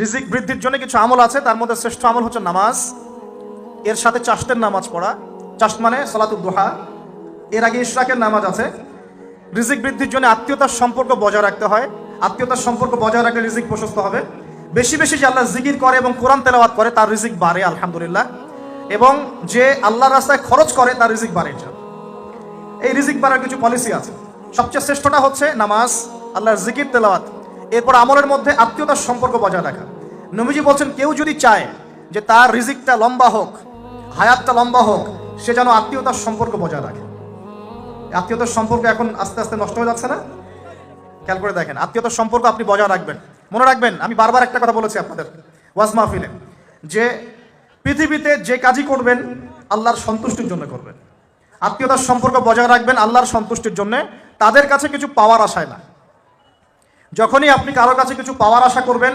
রিজিক বৃদ্ধির জন্য কিছু আমল আছে, তার মধ্যে শ্রেষ্ঠ আমল হচ্ছে নামাজ। এর সাথে চাষতের নামাজ পড়া। চাষ মানে সালাতুদ্দোহা এর আগে ইশরাকের নামাজ আছে। রিজিক বৃদ্ধির জন্য আত্মীয়তার সম্পর্ক বজায় রাখতে হয়। আত্মীয়তার সম্পর্ক বজায় রাখলে রিজিক প্রশস্ত হবে। বেশি বেশি যে আল্লাহ জিকির করে এবং কোরআন তেলাওয়াত করে, তার রিজিক বাড়ে, আলহামদুলিল্লাহ। এবং যে আল্লাহ রাস্তায় খরচ করে, তার রিজিক বাড়ে। এই রিজিক বাড়ার কিছু পলিসি আছে। সবচেয়ে শ্রেষ্ঠটা হচ্ছে নামাজ, আল্লাহর জিকির, তেলাওয়াত। এরপর আমলের মধ্যে আত্মীয়তার সম্পর্ক বজায় রাখা। নবীজি বলছেন, কেউ যদি চায় যে তার রিজিকটা লম্বা হোক, হায়াতটা লম্বা হোক, সে যেন আত্মীয়তার সম্পর্ক বজায় রাখে। আত্মীয়তার সম্পর্ক এখন আস্তে আস্তে নষ্ট হয়ে যাচ্ছে না? খেয়াল করে দেখেন, আত্মীয়তার সম্পর্ক আপনি বজায় রাখবেন। মনে রাখবেন, আমি বারবার একটা কথা বলেছি আপনাদের ওয়াজ মাহফিলে, যে পৃথিবীতে যে কাজই করবেন, আল্লাহর সন্তুষ্টির জন্য করবেন। আত্মীয়তার সম্পর্ক বজায় রাখবেন, আল্লাহর সন্তুষ্টির জন্য। তাদের কাছে কিছু পাওয়ার আশায় না। যখনই আপনি কারও কাছে কিছু পাওয়ার আশা করবেন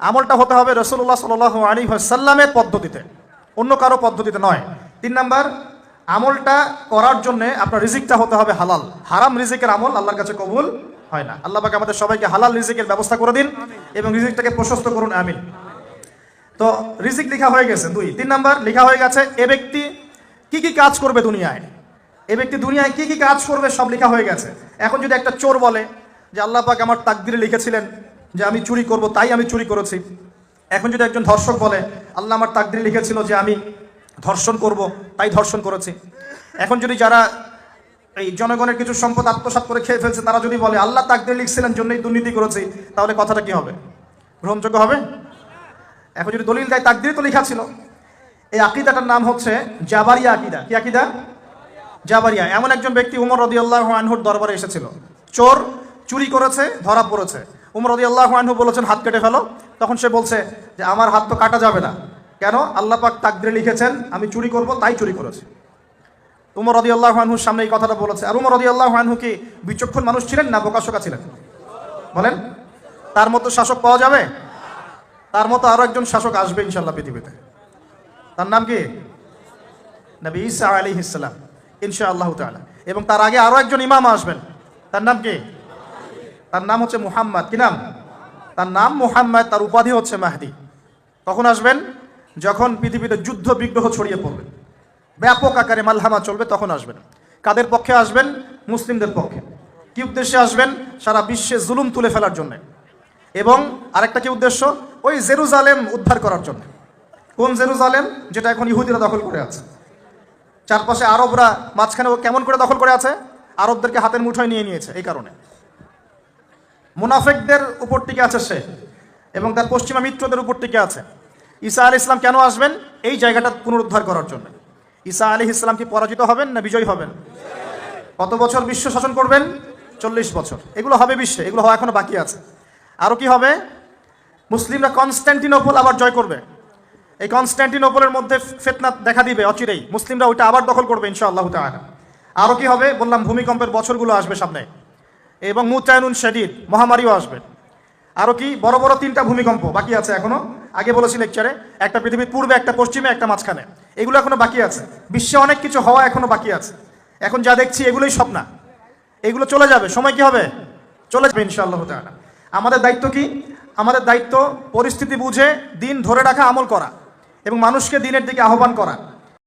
আমলটা হতে হবে রসুল্লাহ সাল আলী সাল্লামের পদ্ধতিতে। অন্য কারও পদ্ধতিতে নয়। তিন নাম্বার, আমলটা করার জন্য আপনার রিজিকটা হতে হবে হালাল। হারাম রিজিকের আমল আল্লাহর কাছে কবুল হয় না। আল্লাহ পাক আমাদের সবাইকে হালাল রিজিকের ব্যবস্থা করে দিন এবং রিজিকটাকে প্রশস্ত করুন, আমিন। তো রিজিক লেখা হয়ে গেছে দুই। তিন নাম্বার, লেখা হয়ে গেছে এ ব্যক্তি কি কি কাজ করবে দুনিয়ায়? এ ব্যক্তি দুনিয়ায় কি কি কাজ করবে সব লেখা হয়ে গেছে। এখন যদি একটা চোর বলে যে আল্লাহ পাক আমার তাকদিরে লিখেছিলেন যে আমি চুরি করব, তাই আমি চুরি করেছি। এখন যদি একজন ধর্ষক বলে, আল্লাহ আমার তাকদিরে লিখেছিল যে আমি ধর্ষণ করব, তাই ধর্ষণ করেছি। এখন যদি যারা এই জনগণের কিছু সম্পদ আত্মসাৎ করে খেয়ে ফেলছে, তারা যদি বলে, আল্লাহ তাকদিরে লিখছিলেন, জন্যই দুর্নীতি করেছি, তাহলে কথাটা কি হবে? গ্রহণযোগ্য হবে? এখন যদি দলিল দেয়, তাকদিরে তো লেখা ছিল। এই আকিদাটার নাম হচ্ছে জাবারিয়া আকিদা। কি আকিদা? জাবারিয়া। এমন একজন ব্যক্তি উমর রদি আল্লাহ আনহুর দরবারে এসেছিল। চোর চুরি করেছে, ধরা পড়েছে। উমর রদি আল্লাহ আনহু বলেছেন, হাত কেটে ফেলো। তখন সে বলছে যে, আমার হাত তো কাটা যাবে না। কেন? আল্লাহ পাক তাকদিরে লিখেছেন, আমি চুরি করব, তাই চুরি করেছি। উমর রদি আল্লাহ আনহুর সামনে এই কথাটা বলেছে। আর উমর রদি আল্লাহ আনহু কি বিচক্ষণ মানুষ ছিলেন না বোকাশোকা ছিলেন? বলেন, তার মতো শাসক পাওয়া যাবে? তার মতো আরও একজন শাসক আসবে ইনশাল্লাহ পৃথিবীতে। তার নাম কি? নবী ইসা আলী ইসলাম ইনশা আল্লাহ তাআলা। এবং তার আগে আরও একজন ইমাম আসবেন। তার নাম কি? তার নাম হচ্ছে মুহাম্মদ। কি নাম? তার নাম মুহাম্মদ, তার উপাধি হচ্ছে মাহদি। তখন আসবেন, যখন পৃথিবীতে যুদ্ধ বিগ্রহ ছড়িয়ে পড়বে। ব্যাপক আকারে মালহামা চলবে, তখন আসবেন। কাদের পক্ষে আসবেন? মুসলিমদের পক্ষে। কি উদ্দেশ্যে আসবেন? সারা বিশ্বে জুলুম তুলে ফেলার জন্য। এবং আরেকটা কি উদ্দেশ্য? ওই জেরুজালেম উদ্ধার করার জন্য। কোন জেরুজালেম? যেটা এখন ইহুদিরা দখল করে আছে। চারপাশে আরবরা মাঝখানে ও কেমন করে দখল করে আছে? আরবদেরকে হাতের মুঠোয় নিয়ে নিয়েছে, এই কারণে। মুনাফেকদের উপর টিকে আছে সে এবং তার পশ্চিমা মিত্রদের উপর টিকে আছে। ঈসা আলী ইসলাম কেন আসবেন? এই জায়গাটা পুনরুদ্ধার করার জন্য। ঈসা আলী ইসলাম কি পরাজিত হবেন না বিজয়ী হবেন? কত বছর বিশ্ব শাসন করবেন? চল্লিশ বছর। এগুলো হবে বিশ্বে, এগুলো হওয়া এখনও বাকি আছে। আরও কি হবে? মুসলিমরা কনস্ট্যান্টিনোপল আবার জয় করবে। এই কনস্ট্যান্টিনোপলের মধ্যে ফেতনা দেখা দিবে অচিরেই। মুসলিমরা ওইটা আবার দখল করবে ইনশাআল্লাহ তাআলা। আরও কি হবে? বললাম, ভূমিকম্পের বছরগুলো আসবে সামনে। এবং মুতায়নুন শদীদ, মহামারীও আসবে। আরও কি? বড় বড় তিনটা ভূমিকম্প বাকি আছে এখনও। আগে বলেছি লেকচারে, একটা পৃথিবীর পূর্বে, একটা পশ্চিমে, একটা মাঝখানে। এগুলো এখনও বাকি আছে। বিশ্বে অনেক কিছু হওয়া এখনও বাকি আছে। এখন যা দেখছি, এগুলোই সব না এগুলো চলে যাবে। সময় কি হবে? চলে যাবে ইনশাআল্লাহ তাআলা। আমাদের দায়িত্ব কি? আমাদের দায়িত্ব পরিস্থিতি বুঝে, দিন ধরে রাখা, আমল করা। এবং মানুষকে দিনের দিকে আহ্বান করা।